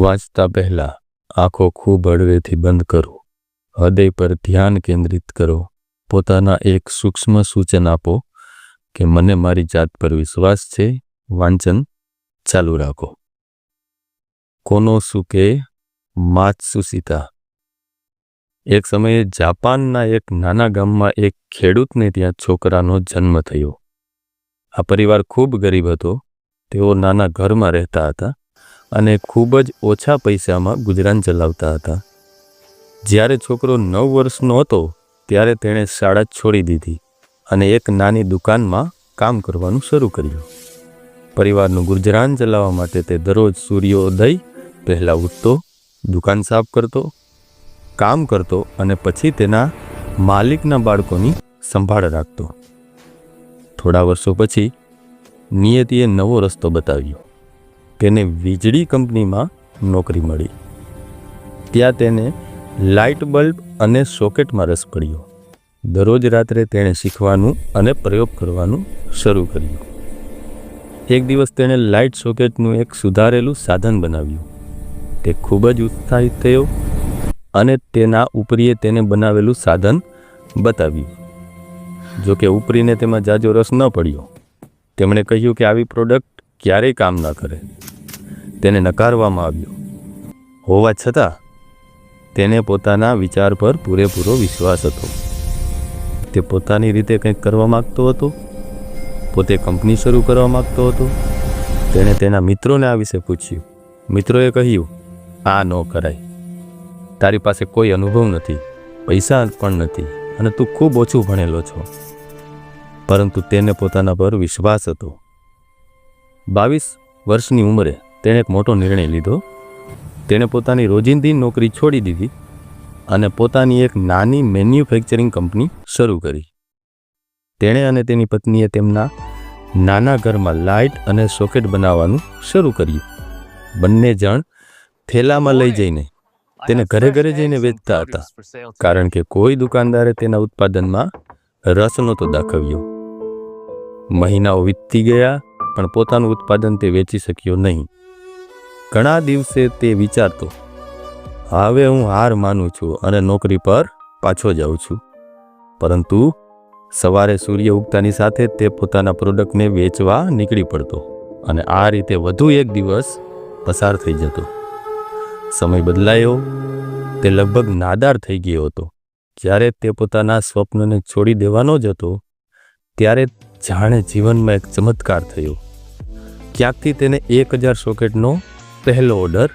વાંચતા પહેલાં આંખો ખૂબ હળવેથી બંધ કરો. હૃદય પર ધ્યાન કેન્દ્રિત કરો. પોતાના એક સૂક્ષ્મ સૂચન આપો કે મને મારી જાત પર વિશ્વાસ છે, વાંચન ચાલુ રાખો. કોનો સુકે માત્સુસિતા એક સમયે જાપાનના એક નાના ગામમાં એક ખેડૂતને ત્યાં છોકરાનો જન્મ થયો. આ પરિવાર ખૂબ ગરીબ હતો. તેઓ નાના ઘરમાં રહેતા હતા. અને ખૂબ જ ઓછા પૈસામાં ગુજરાન ચલાવતા હતા. જ્યારે છોકરો નવ વર્ષનો હતો, ત્યારે તેણે શાળા છોડી દીધી અને એક નાની દુકાનમાં કામ કરવાનું શરૂ કર્યું. પરિવારનું ગુજરાન ચલાવવા માટે તે દરરોજ સૂર્યોદય, પહેલાં ઉઠતો, દુકાન સાફ કરતો, કામ કરતો અને પછી તેના માલિકના બાળકોની સંભાળ રાખતો. થોડા વર્ષો પછી નિયતિએ નવો રસ્તો બતાવ્યો. તેને વીજળી કંપનીમાં નોકરી મળી. ત્યાં તેને લાઇટ બલ્બ અને સોકેટમાં રસ પડ્યો. દરરોજ રાત્રે તેણે શીખવાનું અને પ્રયોગ કરવાનું શરૂ કર્યું. એક દિવસ તેણે લાઇટ સોકેટનું એક સુધારેલું સાધન બનાવ્યું. તે ખૂબ જ ઉત્સાહિત થયો અને તેના ઉપરીએ તેને બનાવેલું સાધન બતાવ્યું. જોકે ઉપરીને તેમાં જાજો રસ ન પડ્યો. તેમણે કહ્યું કે આવી પ્રોડક્ટ ક્યારેય કામ ન કરે. તેને નકારવામાં આવ્યો. હોવા છતાં, તેને પોતાના વિચાર પર પૂરેપૂરો વિશ્વાસ હતો. તે પોતાની રીતે કંઈક કરવા માગતો હતો. પોતે કંપની શરૂ કરવા માગતો હતો. તેણે તેના મિત્રોને આ વિશે પૂછ્યું. મિત્રોએ કહ્યું, આ ન કરાય. તારી પાસે કોઈ અનુભવ નથી, પૈસા પણ નથી, અને તું ખૂબ ઓછું ભણેલો છો. પરંતુ તેને પોતાના પર વિશ્વાસ હતો. બાવીસ વર્ષની ઉંમરે તેણે એક મોટો નિર્ણય લીધો. તેણે પોતાની રોજિંદી નોકરી છોડી દીધી અને પોતાની એક નાની મેન્યુફેક્ચરિંગ કંપની શરૂ કરી. તેણે અને તેની પત્નીએ તેમના નાના ઘરમાં લાઇટ અને સોકેટ બનાવવાનું શરૂ કર્યું. બંને જણ થેલામાં લઈ જઈને તેને ઘરે ઘરે જઈને વેચતા હતા, કારણ કે કોઈ દુકાનદારે તેના ઉત્પાદનમાં રસ નહોતો દાખવ્યો. મહિનાઓ વીતતી ગયા પણ પોતાનું ઉત્પાદન તે વેચી શક્યો નહીં. ઘણા દિવસે તે વિચારતો, હવે હું હાર માનું છું અને નોકરી પર પાછો જાઉં છું. પરંતુ સવારે સૂર્ય ઉગતાની સાથે તે પોતાના પ્રોડક્ટને વેચવા નીકળી પડતો અને આ રીતે વધુ એક દિવસ પસાર થઈ જતો. સમય બદલાયો, તે લગભગ નાદાર થઈ ગયો હતો. જ્યારે તે પોતાના સ્વપ્નને છોડી દેવાનો જ હતો, ત્યારે જાણે જીવનમાં એક ચમત્કાર થયો. ક્યાંકથી તેને એક હજાર સોકેટનો પહેલો ઓર્ડર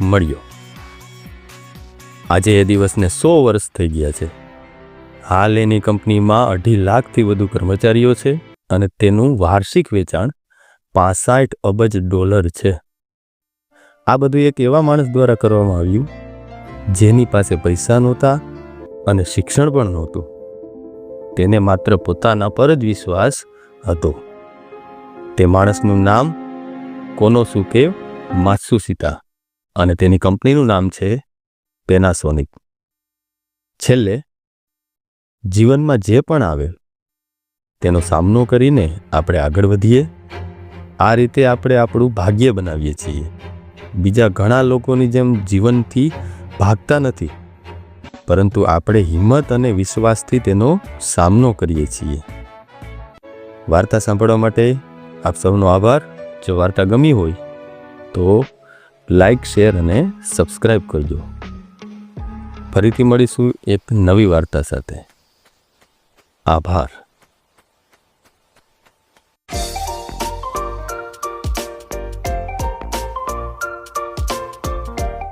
મળ્યો? આજે એ દિવસને સો વર્ષ થઈ ગયા છે. હાલ એની કંપનીમાં અઢી લાખથી વધુ કર્મચારીઓ છે અને તેનું વાર્ષિક વેચાણ પાસઠ અબજ ડોલર છે. આ બધું એક એવા માણસ દ્વારા કરવામાં આવ્યું, જેની પાસે પૈસા નહોતા અને શિક્ષણ પણ નહોતું. તેને માત્ર પોતાના પર જ વિશ્વાસ હતો. તે માણસનું નામ કોનોસુકે માત્સુસિતા અને તેની કંપનીનું નામ છે પેનાસોનિક. છેલ્લે, જીવનમાં જે પણ આવે, તેનો સામનો કરીને આપણે આગળ વધીએ. આ રીતે આપણે આપણું ભાગ્ય બનાવીએ છીએ. બીજા ઘણા લોકોની જેમ જીવનથી ભાગતા નથી, પરંતુ આપણે હિંમત અને વિશ્વાસથી તેનો સામનો કરીએ છીએ. વાર્તા સાંભળવા માટે આપ સૌનો આભાર. જો વાર્તા ગમી હોય તો લાઈક, શેર અને સબસ્ક્રાઈબ કરજો. ફરીથી મળીશું એક નવી વાર્તા સાથે. આભાર.